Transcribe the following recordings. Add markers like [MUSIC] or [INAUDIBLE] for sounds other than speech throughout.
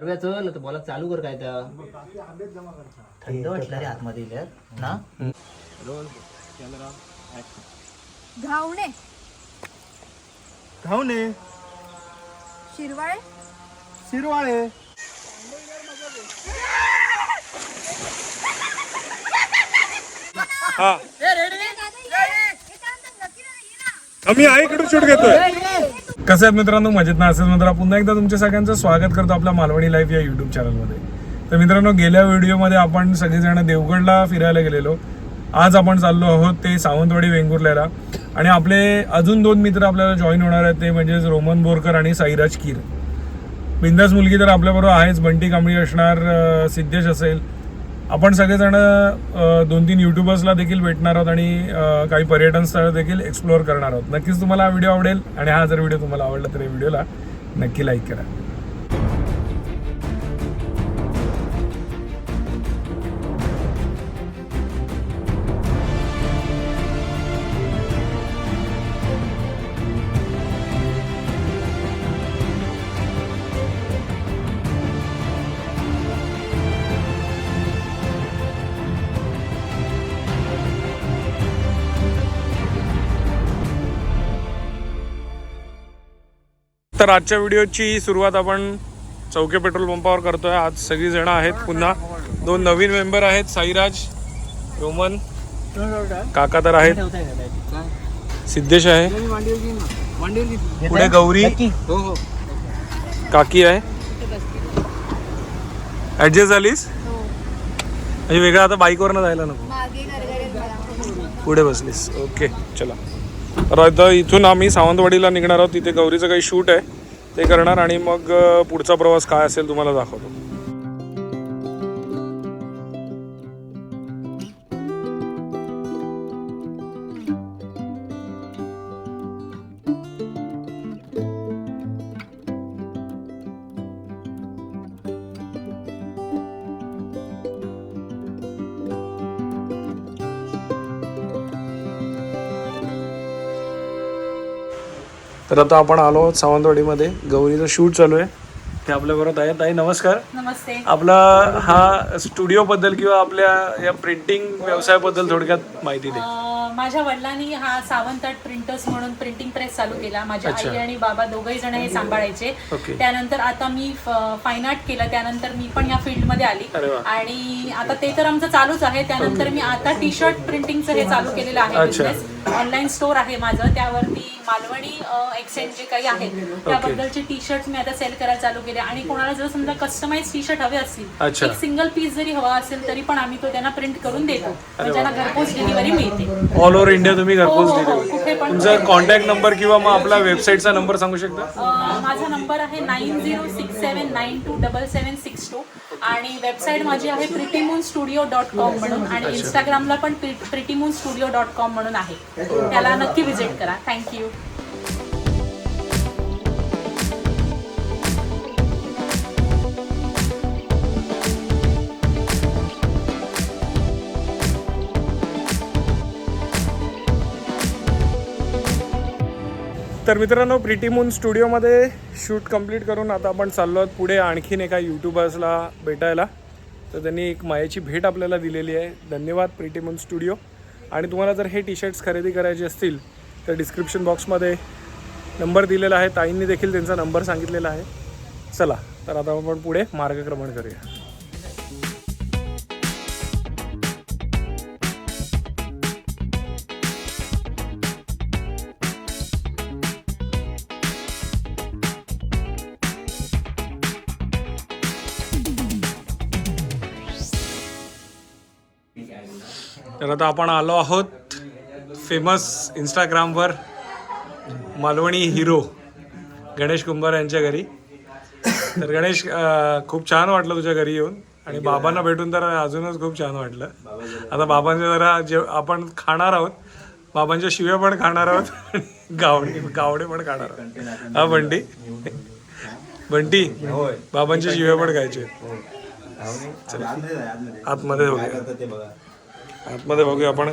सर्व चल तर बोला चालू कर काय तर. थंड वाटलं रे आतमध्ये इल्यात ना? घावणे. घावणे. शिरवाळे. शिरवाळे. हा. आम्ही आईकडून शूट घेतोय. कसं आहेत मित्रांनो? मजेत ना? असेल मित्र पुन्हा एकदा तुमच्या सगळ्यांचं स्वागत करतो आपल्या मालवणी लाईफ या युट्यूब चॅनलमध्ये तर मित्रांनो गेल्या व्हिडिओमध्ये आपण सगळेजण देवगडला फिरायला गेलेलो. आज आपण चाललो आहोत ते सावंतवाडी वेंगुर्ल्याला. आणि आपले अजून दोन मित्र आपल्याला जॉईन होणार आहेत ते म्हणजेच रोमन बोरकर आणि साईराज कीर बिंदास मुलगी तर आपल्याबरोबर आहेच. बंटी कांबळी असणार सिद्धेश असेल. आपण सगळेजण दोन तीन युट्यूबर्सला देखील भेटणार आहोत आणि काही पर्यटन स्थळ देखील एक्सप्लोअर करणार आहोत. नक्कीच तुम्हाला हा व्हिडिओ आवडेल आणि हा जर व्हिडिओ तुम्हाला आवडला तर या व्हिडिओला नक्की लाईक करा. तर आजच्या व्हिडिओची सुरुवात आपण चौके पेट्रोल पंपावर करतोय. आज सगळी जण आहेत. पुन्हा दोन नवीन मेंबर आहेत. साईराज रोमन काका तर आहेत. सिद्धेश आहे. पुढे गौरी. काकी आहे. ऍडजस्ट झालीस? म्हणजे वेगळं आता बाईकवरनं जायला नको. पुढे बसलीस. ओके चला. आता इथून आम्ही सावंतवाडीला निघणार आहोत. तिथे गौरीचं काही शूट आहे. ते करणार आणि मग पुढचा प्रवास काय असेल तुम्हाला दाखवतो. तर आता आपण आलो आहोत सावंतवाडीमध्ये. गौरीचं शूट चालू आहे. ते आपल्याबरोबर आहे ताई. नमस्कार. नमस्ते. आपला हा स्टुडिओ बद्दल किंवा आपल्या या प्रिंटिंग व्यवसायाबद्दल थोडक्यात माहिती दे. अं, माझ्या वडिलांनी हा सावंतट प्रिंटर्स म्हणून प्रिंटिंग प्रेस चालू केला. माझ्या आई आणि बाबा दोघही जण हे सांभाळायचे. ओके. त्यानंतर आता मी फाईन आर्ट केलं. त्यानंतर मी पण या फील्डमध्ये आली. अरे वा. आणि आता ते तर आमचं चालूच आहे. त्यानंतर मी आता टी शर्ट प्रिंटिंगचं हे चालू केलेलं आहे अच्छा. बिझनेस ऑनलाईन स्टोर आहे माझं. त्यावरती मालवणी एक्सचेंज जे काही आहेत त्याबद्दलचे टी शर्ट मी आता सेल करायला चालू केले. आणि कोणाला जर समजा कस्टमाइज टी शर्ट हवे असतील. एक सिंगल पीस जरी हवा असेल तरी पण आम्ही तो त्यांना प्रिंट करून देतो. त्यांना घरपोच डिलिव्हरी मिळते. ऑल ओव्हर इंडिया तुम्ही घरपोच हो, हो, हो. डिलिव्हरी कुठे पण तुमचा कॉन्टॅक्ट नंबर किंवा मग आपला वेबसाईटचा नंबर सांगू शकता? माझा नंबर आहे nine zero six seven nine two double seven six two आणि वेबसाईट माझी आहे प्रिटीमून स्टुडिओ डॉट कॉम म्हणून आणि इंस्टाग्रामला पण प्रिटीमून स्टुडिओ डॉट कॉम म्हणून आहे. त्याला नक्की विजिट करा. थँक्यू तर मित्रांनो प्रिटी मून स्टुडिओमध्ये शूट कंप्लीट करून आता आपण चाललो आहोत पुढे आणखीन एका यूट्यूबर्सला भेटायला. तर त्यांनी एक मायाची भेट आपल्याला दिलेली आहे. धन्यवाद प्रिटी मून स्टुडिओ. आणि तुम्हाला जर हे टी शर्ट्स खरेदी करायचे असतील तर डिस्क्रिप्शन बॉक्समध्ये नंबर दिलेला आहे. ताईंनी देखील त्यांचा नंबर सांगितलेला आहे. चला तर आता आपण पुढे मार्गक्रमण करूया. तर आता आपण आलो आहोत फेमस इंस्टाग्रामवर मालवणी हिरो गणेश कुंभार यांच्या घरी. तर गणेश खूप छान वाटलं तुझ्या घरी येऊन आणि बाबांना भेटून तर अजूनच खूप छान वाटलं. आता बाबांचे जरा जे आपण खाणार आहोत बाबांच्या शिव्या पण खाणार आहोत गावडे गावडे पण खाणार आहोत. हा बंटी? बंटी बाबांच्या शिव्या पण खायचे. आतमध्ये आतमध्ये बघूया आपण.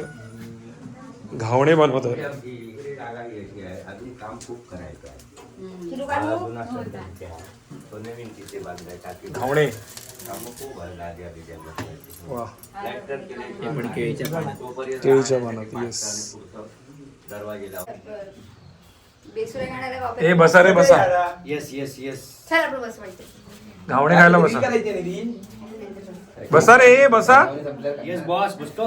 घावणे बनवत आहोत. अजून काम खूप करायचं आहे घावणे वा. केळीच्या पानात. येस बेसुरा खाणारा बापरे. ए बसा रे बसा. येस येस येस चल आपण बसवायचं. घावणे खायला बसा. बसा रे बसा. येस बॉस बसतो.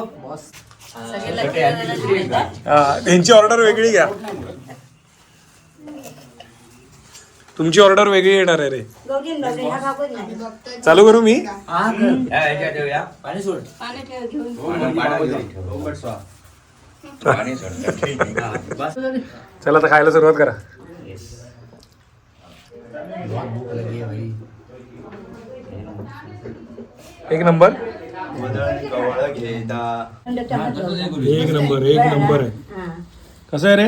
हा, त्यांची ऑर्डर वेगळी घ्या. तुमची ऑर्डर वेगळी येणार आहे रे. चालू करू मी? चला तर खायला सुरुवात करा. एक नंबर. एक नंबर एक नंबर आहे. कसं आहे रे?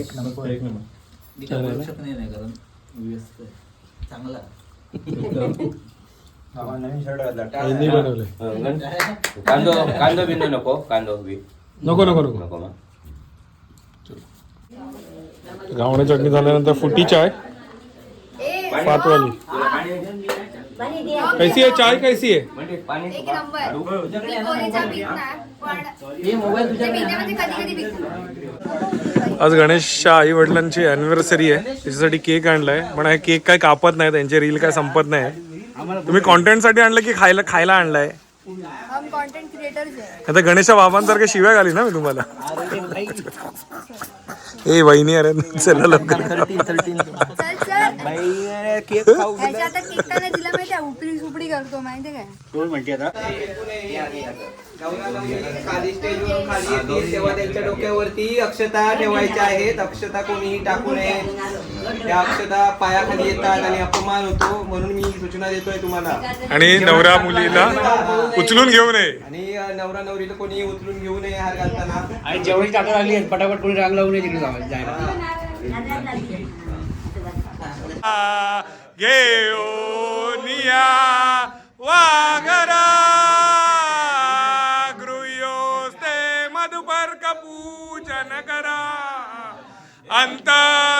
एक नंबर. एक नंबर. नाही नाही कारण व्यवस्थित आहे. चांगला. यांनी बनवलंय. [LAUGHS] कांदो कांदो बिंदू नको कांदो बी. नको नको नको. घावणे चटणी झाल्यानंतर फुटी चाय पातवाली कैसी आहे चाय कैसी आहे पाणी एक नंबर. मी कोणीचा पीत नाही, पण ते पिण्यामध्ये कधी कधी पितो. आज गणेशच्या आई वडिलांची अॅनिव्हर्सरी आहे. त्याच्यासाठी केक आणलाय. पण हे केक काय कापत नाही त्यांचे रील काय संपत नाही. तुम्ही कॉन्टेंटसाठी आणलं की खायला खायला आणलाय? हम कॉन्टेंट क्रिएटर्स आहे. आता गणेशच्या बाबांसारख्या शिव्या घाली ना मी तुम्हाला. ए वहिनी अरे चला लवकर. [LAUGHS] चल चल. ह्याच्या आता केक त्याला दिला माहिती आहे उपडी सुपडी करतो माहिती काय? कोण म्हणते आता? खाली स्टेजवरून खाली येतील तेव्हा त्यांच्या डोक्यावरती अक्षता ठेवायच्या आहेत अक्षता कोणीही टाकू नये त्या अक्षता पायाखाली येतात आणि अपमान होतो म्हणून मी सूचना देतोय तुम्हाला आणि नवरा मुलीला उचलून घेऊ नये. आणि अ, नवरा नवरीला कोणीही उचलून घेऊ नये हार घालताना. आणि जेवढी टाका लागली आहेत, पटापट कोणी रांग लावून तिकडे Geonia Wagara Gruyos Tema Kapuja Nagara Antara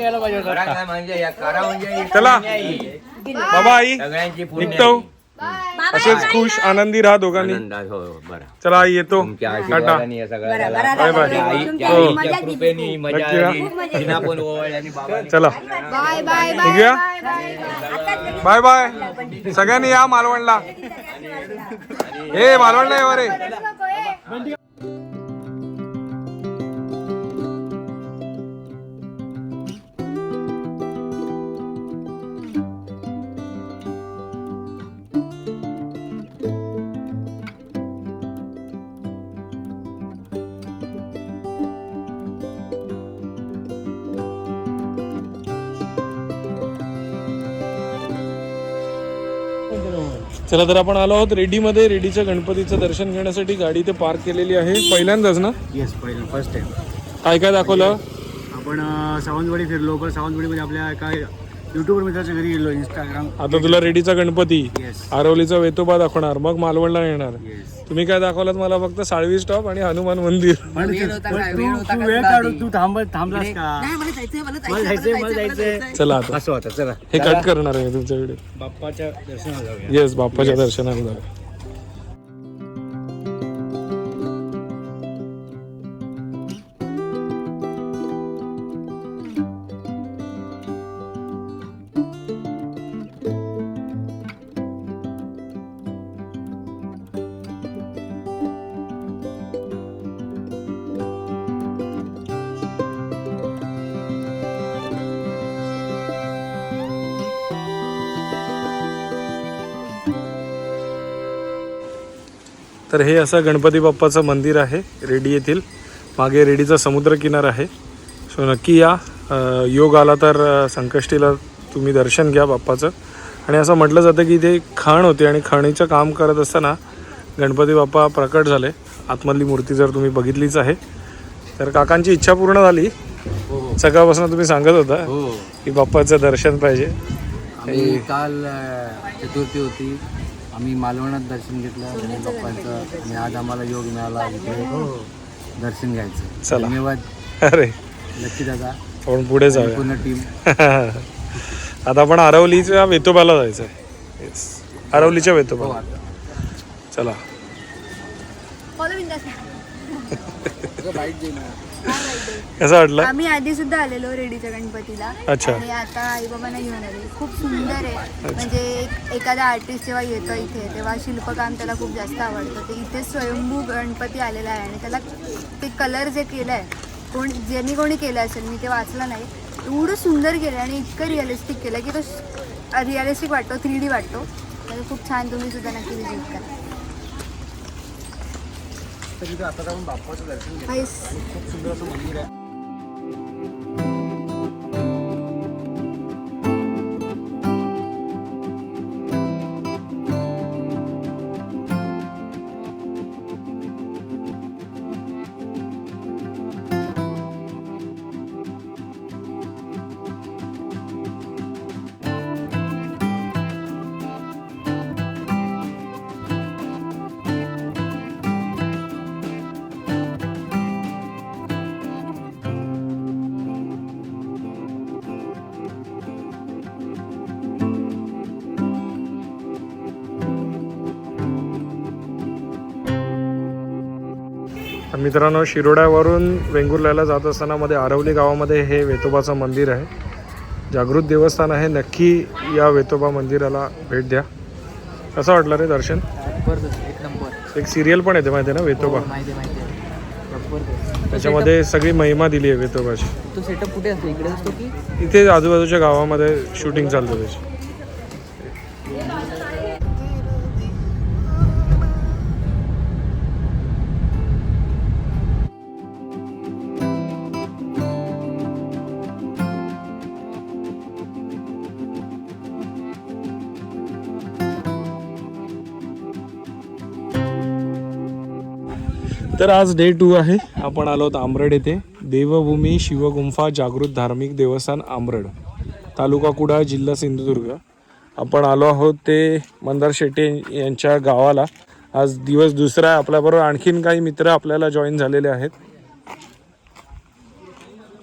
म्हणजे म्हणजे चला. बाबा आई सगळ्यांची निघतो. असेच खुश आनंदी राहा दोघांनी. आनंदात हो बरं. चला आई येतो. टाटा. Bye bye. हो. चला. बाय बाय बाय निघूया? Bye bye bye. बाय सगळ्यांनी या मालवणला. ए मालवणला येवा रे नको ए. चला तर आपण आलो आहोत रेडीमध्ये रेडीच्या गणपतीचं दर्शन घेण्यासाठी गाडी इथे पार्क केलेली आहे. पहिल्यांदाच ना? येस पहिलं फर्स्ट टाइम काय काय दाखवलं? आपण सावंतवाडी फिरलो. पण सावंतवाडीमध्ये आपल्या काय युट्यूबर मित्राच्या घरी गेलो इंस्टाग्राम आता तुला रेडीचा गणपती येस आरवलीचा वेतोबा दाखवणार मग मालवणला येणार. येस तुम्ही काय दाखवलात मला फक्त साळवी स्टॉप आणि हनुमान मंदिर. पण तू- तू तू वेळ काढून तू थांबत थांबलास का? मला जायचंय मला जायचंय चला आता. असं होतं चला. हे कट करणार आहे तुमच्या व्हिडिओ बाप्पाच्या दर्शनाला जाऊया. येस बाप्पाच्या दर्शनाला जाऊ तर हे असं गणपती बाप्पाचं मंदिर आहे रेडी येथील. मागे रेडीचा समुद्रकिनार आहे. सो नक्की या योग आला तर संकष्टीला तुम्ही दर्शन घ्या बाप्पाचं. आणि असं म्हटलं जातं की ते खाण होते आणि खाणीचं काम करत असताना गणपती बाप्पा प्रकट झाले. आतमधली मूर्ती जर तुम्ही बघितलीच आहे. तर काकांची इच्छा पूर्ण झाली. सकाळपासून तुम्ही सांगत होता की बाप्पाचं दर्शन पाहिजे. काल चतुर्थी होती. आम्ही मालवणात दर्शन घेतलं बाप्पांचं आणि आज आम्हाला योग मिळाला इथे दर्शन घ्यायचं. चला. धन्यवाद. अरे. लक्की दादा. आपण पुढे जाऊया. पूर्ण टीम [LAUGHS] आता आपण आरवलीच्या वेतोबाला जायचं आहे येस आरवलीच्या वेतोबा चला. फॉलो बिंदास कसं वाटलं? आम्ही आधी सुद्धा आलेलो रेडीच्या गणपतीला. अच्छा. आणि आता आई बाबांना घेऊन आले. खूप सुंदर आहे. म्हणजे एखादा आर्टिस्ट जेव्हा येतो इथे तेव्हा शिल्पकाम त्याला खूप जास्त आवडतं. ते इथे स्वयंभू गणपती आलेला आहे आणि त्याला ते कलर जे केलं आहे कोण ज्यांनी कोणी केलं असेल मी ते वाचलं नाही. एवढं सुंदर केलं आणि इतकं रिअलिस्टिक केलं की तो रिअलिस्टिक वाटतो थ्री डी वाटतो. तर खूप छान तुम्ही सुद्धा नक्की विजिट करा. तरी आता जाऊन बाप्पाचं दर्शन घ्यायचं खूप सुंदर असं मंदिर आहे. मित्रांनो शिरोड्यावरून वेंगुर्ल्याला जात असताना मध्ये आरवली गावामध्ये हे वेतोबाचं मंदिर आहे. जागृत देवस्थान आहे. नक्की या वेतोबा मंदिराला भेट द्या. कसं वाटलं रे दर्शन? एक नंबर. एक सिरियल पण येते माहिती आहे ना वेतोबा? माहिती त्याच्यामध्ये सगळी महिमा दिली आहे वेतोबाची. तो सेटअप कुठे असतो? इकडे असतो की? इथे आजूबाजूच्या गावामध्ये शूटिंग चालतं त्याची. तर आज डे टू आहे. आपण आलो आहोत आंबरड येथे. देवभूमी शिवगुंफा जागृत धार्मिक देवस्थान आंबरड तालुका कुडाळ जिल्हा सिंधुदुर्ग. आपण आलो आहोत ते मंदार शेट्टे यांच्या गावाला. आज दिवस दुसरा आहे आपल्याबरोबर. आणखीन काही मित्र आपल्याला जॉईन झालेले आहेत.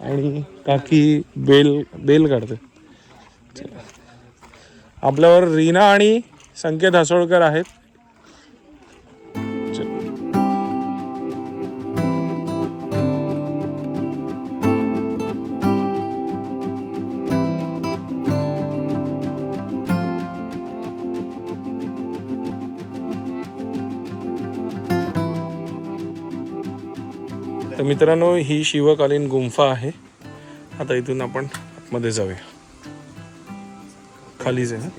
आणि काकी बेल बेल काढते. आपल्यावर रीना आणि संकेत हसोळकर आहेत. तर मित्रांनो ही शिवकालीन गुंफा आहे. आता इथून आपण आतमध्ये जाऊया. खालीच आहे ना?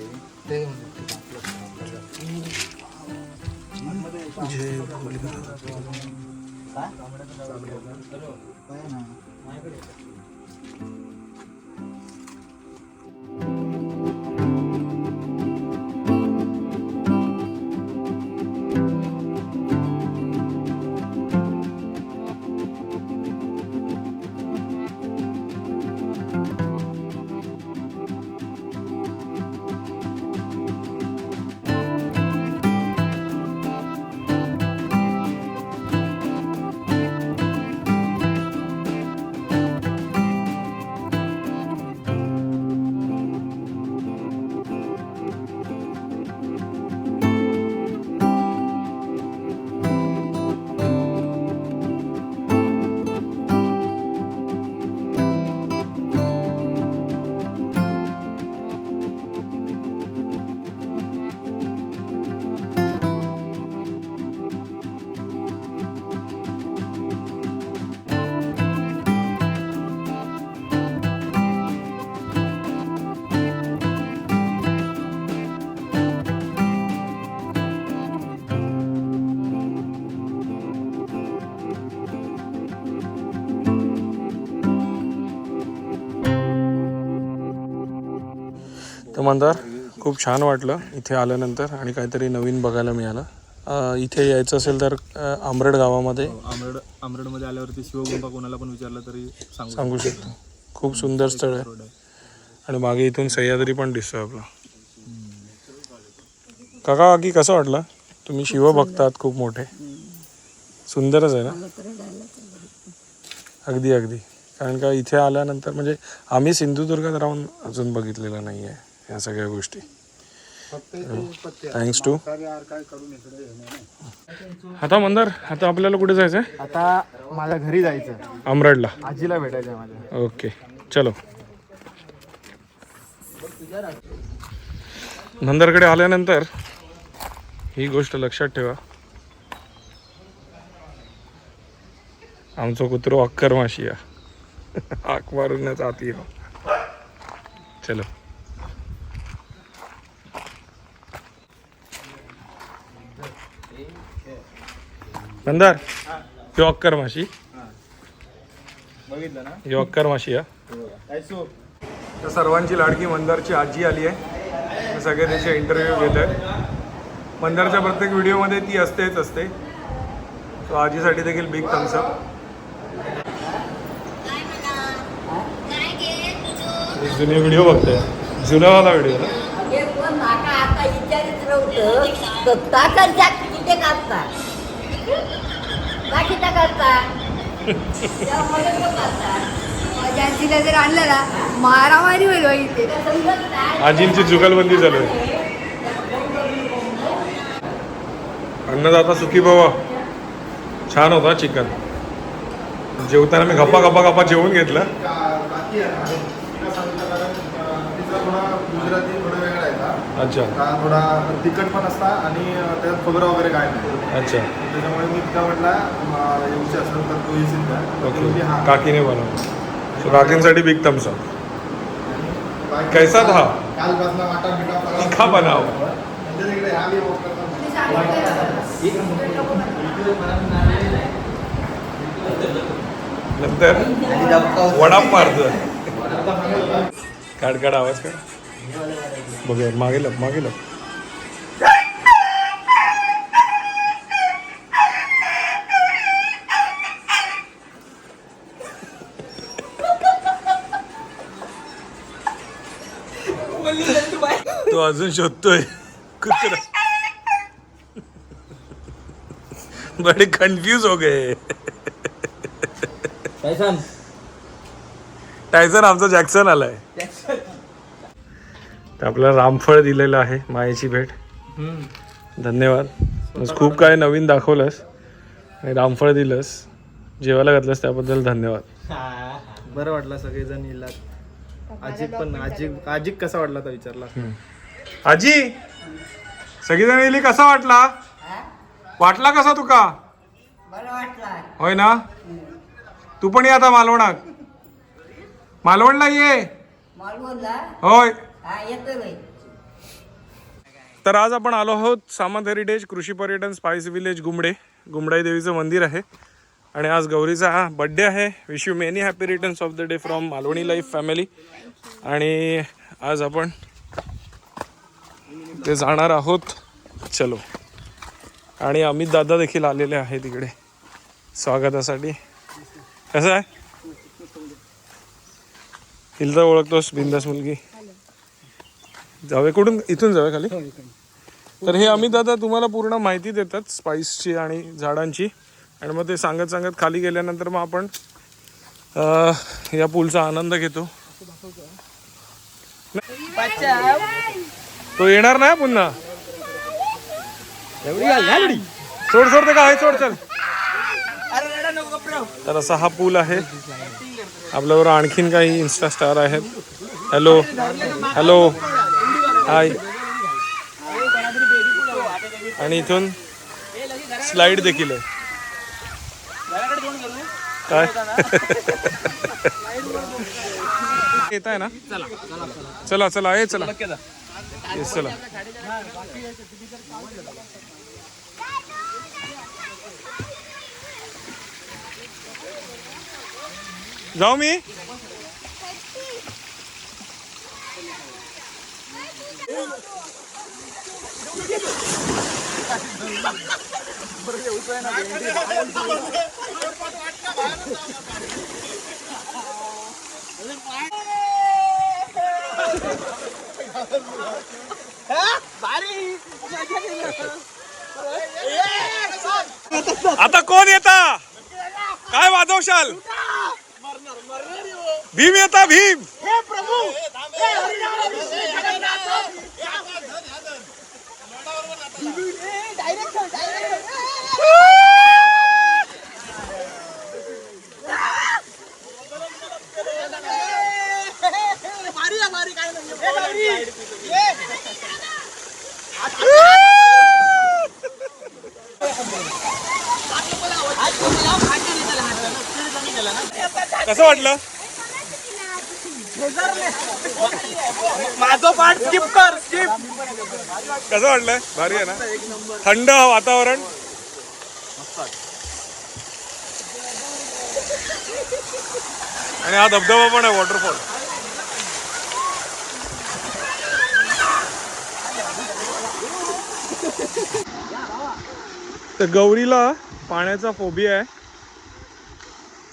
मंदार खूप छान वाटलं इथे आल्यानंतर आणि काहीतरी नवीन बघायला मिळालं. इथे यायचं असेल तर अ, आंबरड गावामध्ये आमरड आमरडमध्ये आल्यावरती शिवगुंबा कोणाला पण विचारलं तरी सांगू सांगू शकतो. खूप सुंदर स्थळ आहे. आणि मागे इथून सह्याद्री पण दिसतोय आपला. काका काकी कसं वाटलं? तुम्ही शिव बघतात खूप मोठे. सुंदरच आहे ना? अगदी अगदी. कारण का इथे आल्यानंतर म्हणजे आम्ही सिंधुदुर्गात राहून अजून बघितलेलं नाही आहे या सगळ्या गोष्टी. थँक्स टू आता मंदार आता आपल्याला कुठे जायचं आहे आता माझ्या घरी जायचं. अमरडला. आजीला भेटायचं माझ्या. ओके चलो. नंदरकडे आल्यानंतर ही गोष्ट लक्षात ठेवा. आमचं कुत्रो अक्कर माशी हाक [LAUGHS] मारूनच आत येऊ चलो. नंदर ह्यो अक्कर माशी बघितलं ना? माशी तर सर्वांची लाडकी मंदारची आजी आली आहे. सगळे त्याचे इंटरव्ह्यू घेत आहेत मंदारच्या प्रत्येक व्हिडिओमध्ये ती असतेच असते. तो आजीसाठी देखील बिग थम्सअप जुने व्हिडिओ बघतोय. जुनावाला व्हिडिओ ना? [LAUGHS] पण माका आता विचारित नव्हतं तर ताकांच्या किती कापता का किती कापता तेव्हा मला तो कापता. माझ्या आजीला जर आणलं ना मारामारी होईल हो इथे. आजींची जुगलबंदी चालू आहे अन्नदाता सुखी बाबा छान होता चिकन. जेवताना मी गप्पा गप्पा गप्पा जेवून घेतलं गुजराती थोडा वेगळा आहे का अच्छा. का थोडा तिखट पण असता आणि त्यात खोबरं वगैरे काय नाही. अच्छा. त्याच्यामुळे मी तिला म्हटला येऊची असेल तर तू येशील का? हा. काकीने बनवलं. So, काकींसाठी बिग थम्सअप बाकी- कैसा था? कालपासनं वाटा बिटा तिखा बनाव. म्हणजे करताना. नंतर वडा मारतो काढ काढ आवाज काढ. बघूया मागे लप मागे लप. तो अजून शोधतोय. कुत्रा. बडे कन्फ्यूज हो गए. टायसन आमचा जॅक्सन आलाय. तर आपल्याला रामफळ दिलेलं आहे मायेची भेट. धन्यवाद. खूप काय नवीन दाखवलंस आणि रामफळ दिलंस. जेवायला घातलंस त्याबद्दल धन्यवाद. बरं वाटलं सगळेजण इलात आजी पण आजी आजी कसा वाटला तर विचारला? आजी सगळीजण येली कसा वाटला? वाटला कसा तुका? बरं वाटला. होय ना? तू पण ये आता मालवणात. मालवणला ये. मालवणला? होय. हा येतो बाई. तर आज आपण आलो आहोत सामंत हेरिटेज कृषी पर्यटन स्पाइस विलेज गुमडे. गुमडाई देवीचं मंदिर आहे. आणि आज गौरीचा हा बड्डे आहे. Wish you many happy returns of the day from Malvani life family आणि आज आपण ते जाणार आहोत. चलो. आणि अमित दादा देखील आलेले आहे तिकडे स्वागतासाठी. कसं आहे? हिलदा तर ओळखतोस बिंदास मुलगी. जावे कुठून? इथून जावे खाली? तर हे अमित दादा तुम्हाला पूर्ण माहिती देतात स्पाइसची आणि झाडांची. आणि मग ते सांगत सांगत खाली गेल्यानंतर मग आपण अं, या पूलचा आनंद घेतो. तो येणार नाही पुन्हा? सोड सोड ते काय सोड चल. तर असा हा पूल आहे. आपल्यावर आणखीन काही इन्स्टा स्टार आहेत. Hello hello hi. आणि इथून स्लाइड देखील आहे. काय? [LAUGHS] येत आहे ना? चला चला ये चला. येस चला. जाऊ मी? आता कोण येता? काय वाजवशाल? भीम येता भीम. कसं वाटलं? माझं पाठ स्किप कर स्किप कसं वाटलं? भारी आहे ना? थंड वातावरण. आणि हा धबधबा पण आहे वॉटरफॉल तर गौरीला पाण्याचा फोबिया आहे.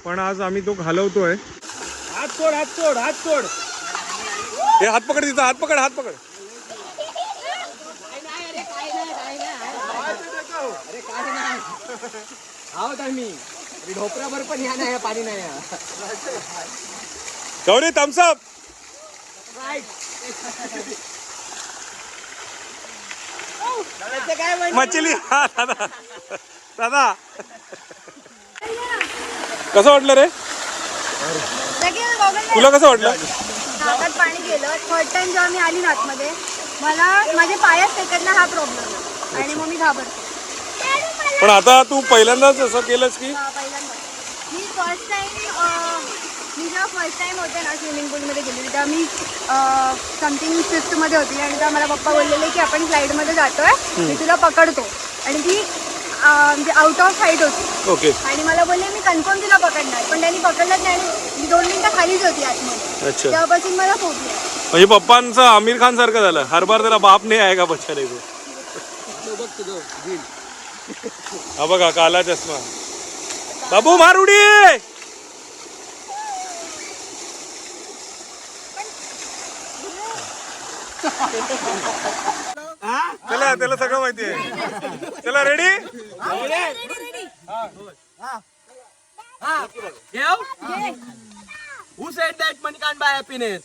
पण आज आम्ही तो घालवतोय. हात सोड हात सोड हात सोड. हे हात पकड तिचा हात पकड हात पकड. आहोत आम्ही ढोपराभर पण या नाही पाणी नाही गौरी थम्सअप मछली हा दादा. दादा. कसं वाटलं रे? तुला कसं वाटलं? हातात पाणी गेलं. थर्ड टाइम जेव्हा मी आली नातमध्ये मला माझ्या पायात टेकत हा प्रॉब्लेम आणि मग मी घाबरते. पण आता तू पहिल्यांदाच असं केलंस की? हा, पहिल्यांदा मी फर्स्ट टाइम मी जेव्हा फर्स्ट टाइम होते ना स्विमिंग पूलमध्ये गेलेली तेव्हा मी समथिंग फिफ्थमध्ये होती. आणि तेव्हा मला पप्पा बोललेले की आपण फ्लाईटमध्ये जातोय मी तुला पकडतो. आणि ती म्हणजे आउट ऑफ हाईट होती. ओके आणि मला बोलले मी कन्फर्म तुला पकडणार. पण त्यांनी पकडलंच नाही आणि मी दोन मिनिटं खालीच होती आतमध्ये. अच्छा. तेव्हापासून मला आहे. म्हणजे पप्पांचं आमिर खान सारखं झालं. हर बार त्याला बाप नाही आहे का बच्चाने को हा बघा काला चष्मा. बाबू मार उडी! [LAUGHS] चला त्याला सगळं माहिती आहे. चला ready that money can't buy happiness?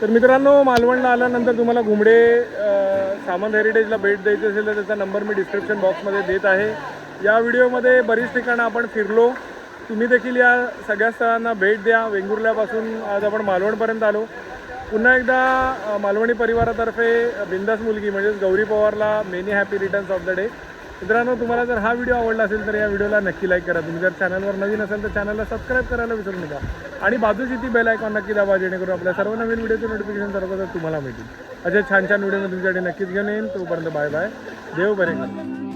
तर मित्रांनो मालवणला आल्यानंतर तुम्हाला घुमडे सामंत हेरिटेजला भेट द्यायची असेल तर त्याचा नंबर मी डिस्क्रिप्शन बॉक्समध्ये देत आहे. या व्हिडिओमध्ये बरीच ठिकाणं आपण फिरलो. तुम्ही देखील या सगळ्या स्थळांना भेट द्या. वेंगुर्ल्यापासून आज आपण मालवणपर्यंत आलो. पुन्हा एकदा मालवणी परिवारातर्फे बिंदास मुलगी म्हणजेच Gauri पवारला many happy returns of the day मित्रांनो तुम्हाला जर हा व्हिडिओ आवडला असेल तर या व्हिडिओला नक्की लाईक करा. तुम्ही जर चॅनलवर नवीन असेल तर चॅनलला सबस्क्राईब करायला विसरू नका. आणि बाजूची ती बेल आयकॉन नक्की दाबा जेणेकरून आपल्या सर्व नवीन व्हिडिओचे नोटिफिकेशन सर्वप्रथम तुम्हाला मिळतील. असे छान छान व्हिडिओ मी तुमच्याकडे नक्कीच घेऊन येईन. तोपर्यंत बाय बाय देव बरे करा.